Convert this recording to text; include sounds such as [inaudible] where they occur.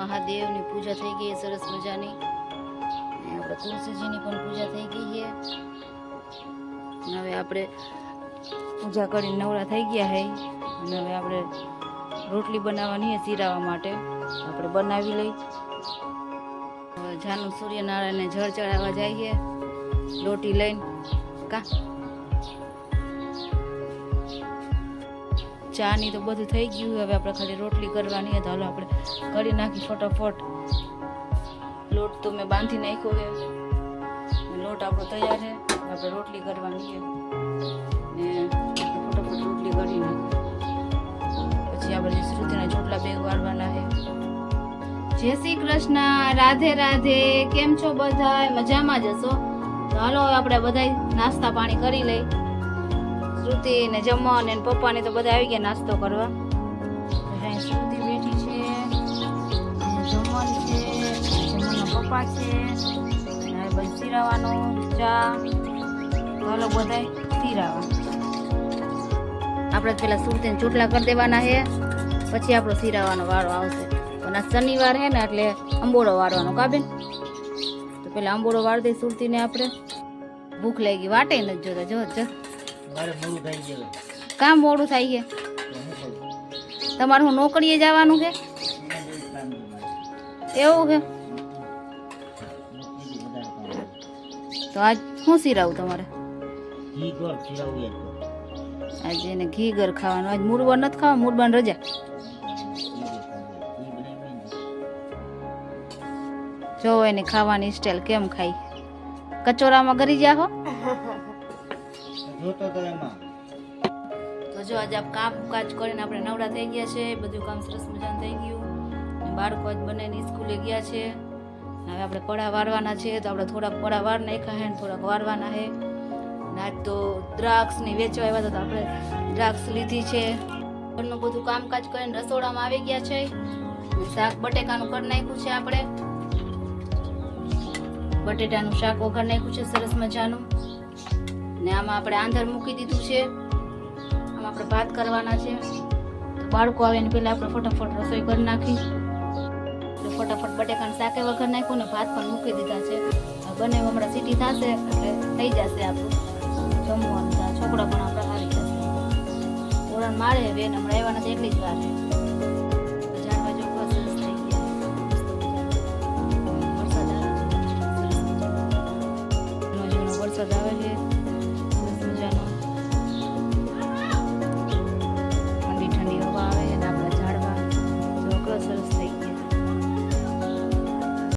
મહાદેવની પૂજા થઈ ગઈ, સરસ મજાની. આપણે તુલસીજીની પણ પૂજા થઈ ગઈ છે. હવે આપણે પૂજા કરીને નવરા થઈ ગયા હે અને હવે આપણે રોટલી બનાવવાની છે ચીરાવા માટે. આપણે બનાવી લઈ. જાનું સૂર્યનારાયણને જળ ચડાવવા જઈએ રોટી લઈને. કા? ચા ની તો બધું થઈ ગયું હવે આપણે ખાલી રોટલી કરવાની તો હાલો આપણે કરી નાખી ફટાફટ. લોટ તો મેં બાંધી નાખ્યો છે. લોટ આપણો તૈયાર છે. આપણે રોટલી કરવાની છે. ને ફટાફટ રોટલી કરી નાખી. પછી આપણે શ્રુતિના ચોટલા બે વાળવાના છે. જય શ્રી કૃષ્ણ. રાધે રાધે. કેમ છો બધા? મજામાં જશો હાલો હવે આપણે બધા નાસ્તા પાણી કરી લઈ શ્રુતિ ને જમવા ને પપ્પા ને તો બધા આવી ગયા નાસ્તો કરવા. શ્રુતિ બેઠી છે જમણ છે પપ્પા છે, અને બધું સિરાવાનું ચા. હાલો બધા સિરાવા આપણે પેલા સુરતીને ચોટલા કરી દેવાના છે, પછી આપણો સિરાવાનો વારો આવશે. આ શનિવાર છે ને એટલે અંબોળો વાળવાનો કાબેન તો પેલા અંબોળો વાળી દઈ સુરતીને આપણે. ભૂખ લાગી, વાટે નથી જોતા જો. મારે મોડું થઈ ગયું કામ મોડું થાય છે? તો હું કરું તમારે હું નોકરીએ જવાનું છે? કામ. એવું છે? કામ. તો આજ શું સિરાવું તમારે. આજે એને ઘી ગર ખાવાનું. આજ મૂળવા નથી ખાવા? મૂળબાન રજા? જે એને ખાવાની સ્ટાઈલ કેમ ખાઈ કચોરામાં ગરી જાહો? [laughs] જોતો તો એમાં. તો જો આજે આપ કામ કાજ કરીને આપણે નવરા થઈ ગયા છે, બધું કામ સરસ મજાનું થઈ ગયું. બાળકો આજ બંનેની સ્કૂલે ગયા છે. હવે આપણે પડા વારવાના છે, તો આપણે થોડાક પડા વાર નાખ્યા હે થોડાક વારવાના છે આજ તો દ્રાક્ષની વેચવા આવ્યા હતા, તો આપણે દ્રાક્ષ લીધી છે. ઘરનું બધું કામકાજ કરીને રસોડામાં આવી ગયા છે. શાક બટેકાનું કરી નાખ્યું છે આપણે. બટેટાનું શાક વઘાર નાખ્યું છે, સરસ મજાનું. ને આમાં આપણે આંધર મૂકી દીધું છે. આમાં આપણે ભાત કરવાના છે. બાળકો આવે ને પહેલાં આપણે ફટાફટ રસોઈ કરી નાખી. એટલે ફટાફટ બટેકાને શાકે વગર નાખ્યું ને ભાત પણ મૂકી દીધા છે. બંને હમણાં સીટી થશે એટલે થઈ જશે આપણું. જમવાનું છોકરા પણ આપણા હારી જશે ઓળણ મારે બેન હમણાં આવ્યા નથી એટલી જ વાર. વરસાદ આવે છે.